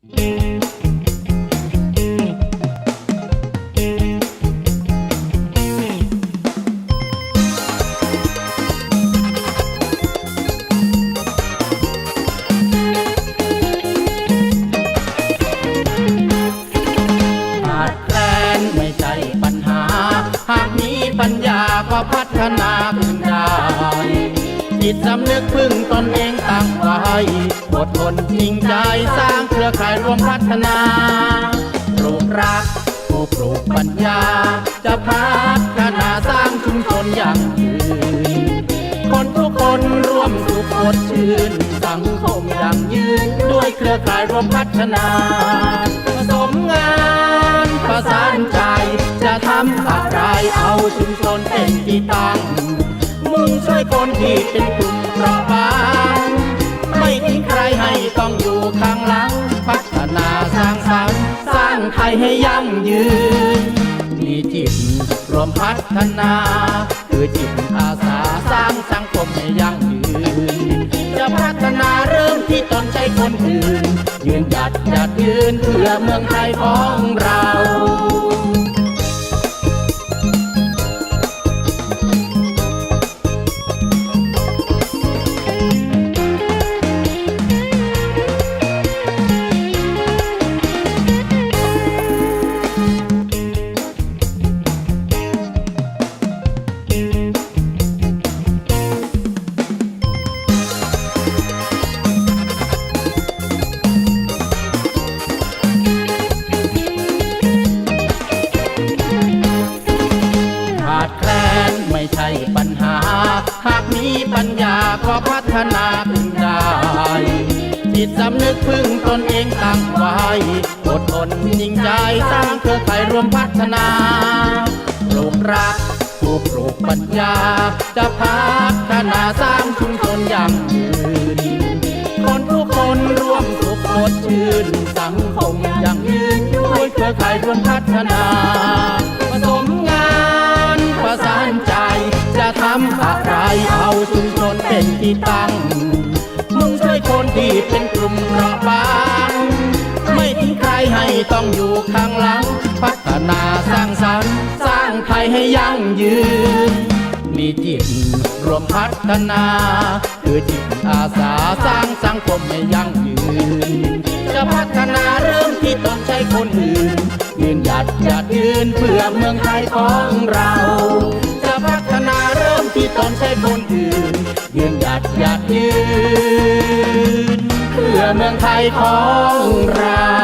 ขาดแคลนไม่ใช่ปัญหา หากมีปัญญาก็พัฒนาขึ้นได้จิตสำนึกพึ่งตนเองตั้งไว้อดทนจริงใจสร้าง รือข่ายรวมพัฒนาปลูกรักผู้ปลูกปัญญา จะพัฒนาสร้างชุมชนอย่างยืนคนทุกคนร่วมสุขสดชื่น สังคมอย่างยืน ด้วยเครือข่ายรวมพัฒนาผสมงานประสานใจ จะทำอะไรเอาชุมชนเป็นที่ตั้งมุ่งช่วยคนที่เป็นกลุ่มเปราะบางไม่ทิ้งใครให้ต้องอยู่ข้างหลัง พัฒนาสร้างสรรค์สร้างไทยให้ยั่งยืน มีจิตรวมพัฒนา คือจิตอาสาสร้างสังคมให้ยั่งยืน จะพัฒนาเริ่มที่ตนใจคนอื่น ยืนหยัดหยัดยืนเพื่อเมืองไทยของเราขา หากมีปัญญาก็พัฒนาขึ้นได้ จิตสำนึกพึ่งตนเองตั้งไว้อดทนจริงใจสร้างเครือข่ายรวมพัฒนาปลูกรักผู้ปลูกปัญญา จะพัฒนาสร้างชุมชนอย่างยืนคนทุกคนร่วมสุขสดชื่นสังคมอย่างยืนด้วยเครือข่ายรวมพัฒนาำอะไรเอาชุมชนเป็นที่ตั้ง มุ่งช่วยคนที่เป็นกลุ่มเปราะบาง ไม่ทิ้งใครให้ต้องอยู่ข้างหลัง พัฒนาสร้างสรรค์ สร้างไทยให้ยั่งยืน มีจิตรวมพัฒนาคือจิตอาสาสร้างสังคมให้ยั่งยืน จะพัฒนาเริ่มที่ต้องใช้คนอื่นยืนหยัดหยัดยืนเพื่อเมืองไทยของเรา ที่ตนใช้คนอื่น ยืนหยัดหยัดยืน เพื่อเมืองไทยของเรา